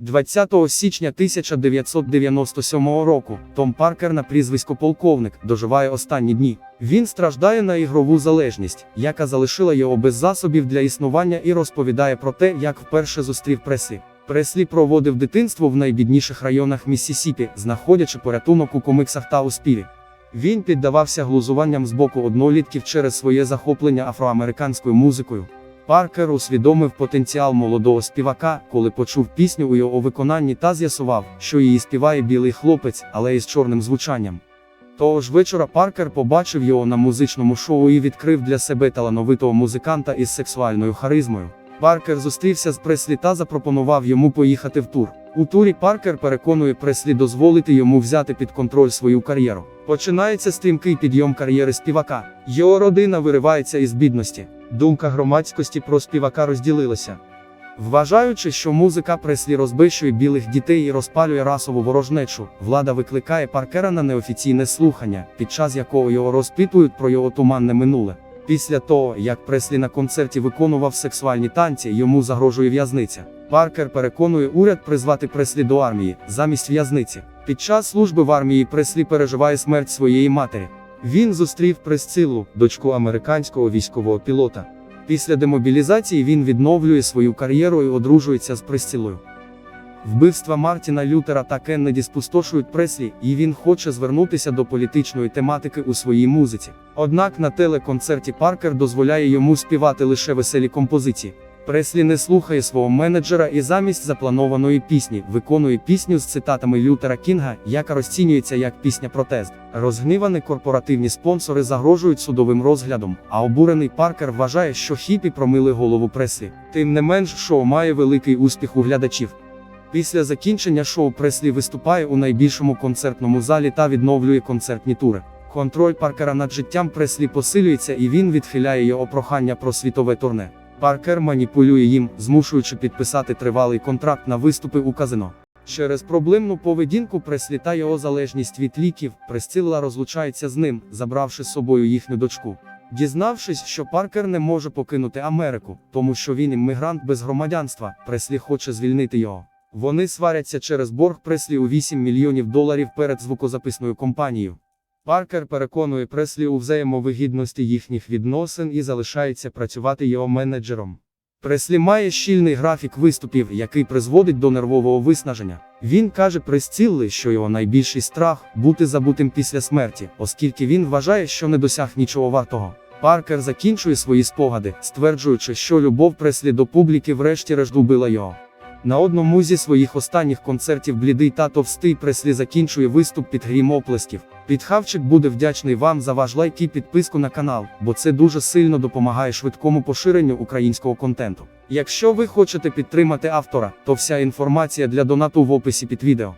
20 січня 1997 року Том Паркер на прізвисько полковник доживає останні дні. Він страждає на ігрову залежність, яка залишила його без засобів для існування і розповідає про те, як вперше зустрів преси. Преслі проводив дитинство в найбідніших районах Міссісіпі, знаходячи порятунок у комиксах та у співі. Він піддавався глузуванням з боку однолітків через своє захоплення афроамериканською музикою. Паркер усвідомив потенціал молодого співака, коли почув пісню у його виконанні та з'ясував, що її співає білий хлопець, але із чорним звучанням. Того ж вечора Паркер побачив його на музичному шоу і відкрив для себе талановитого музиканта із сексуальною харизмою. Паркер зустрівся з Преслі та запропонував йому поїхати в тур. У турі Паркер переконує Преслі дозволити йому взяти під контроль свою кар'єру. Починається стрімкий підйом кар'єри співака. Його родина виривається із бідності. Думка громадськості про співака розділилася. Вважаючи, що музика Преслі розбищує білих дітей і розпалює расову ворожнечу, влада викликає Паркера на неофіційне слухання, під час якого його розпитують про його туманне минуле. Після того, як Преслі на концерті виконував сексуальні танці, йому загрожує в'язниця. Паркер переконує уряд призвати Преслі до армії замість в'язниці. Під час служби в армії Преслі переживає смерть своєї матері. Він зустрів Пресцилу, дочку американського військового пілота. Після демобілізації він відновлює свою кар'єру і одружується з Пресцилою. Вбивства Мартіна Лютера та Кеннеді спустошують Преслі, і він хоче звернутися до політичної тематики у своїй музиці. Однак на телеконцерті Паркер дозволяє йому співати лише веселі композиції. Преслі не слухає свого менеджера і замість запланованої пісні виконує пісню з цитатами Лютера Кінга, яка розцінюється як пісня протест. Розгнівані корпоративні спонсори загрожують судовим розглядом, а обурений Паркер вважає, що хіпі промили голову Преслі. Тим не менш, шоу має великий успіх у глядачів. Після закінчення шоу Преслі виступає у найбільшому концертному залі та відновлює концертні тури. Контроль Паркера над життям Преслі посилюється і він відхиляє його прохання про світове турне. Паркер маніпулює їм, змушуючи підписати тривалий контракт на виступи у казино. Через проблемну поведінку Преслі та його залежність від ліків, Пресцилла розлучається з ним, забравши з собою їхню дочку. Дізнавшись, що Паркер не може покинути Америку, тому що він іммігрант без громадянства, Преслі хоче звільнити його. Вони сваряться через борг Преслі у 8 мільйонів доларів перед звукозаписною компанією. Паркер переконує Преслі у взаємовигідності їхніх відносин і залишається працювати його менеджером. Преслі має щільний графік виступів, який призводить до нервового виснаження. Він каже Пресцілли, що його найбільший страх бути забутим після смерті, оскільки він вважає, що не досяг нічого вартого. Паркер закінчує свої спогади, стверджуючи, що любов Преслі до публіки врешті-решт убила його. На одному зі своїх останніх концертів блідий та товстий Преслі закінчує виступ під грім оплесків. Підхавчик буде вдячний вам за ваш лайк і підписку на канал, бо це дуже сильно допомагає швидкому поширенню українського контенту. Якщо ви хочете підтримати автора, то вся інформація для донату в описі під відео.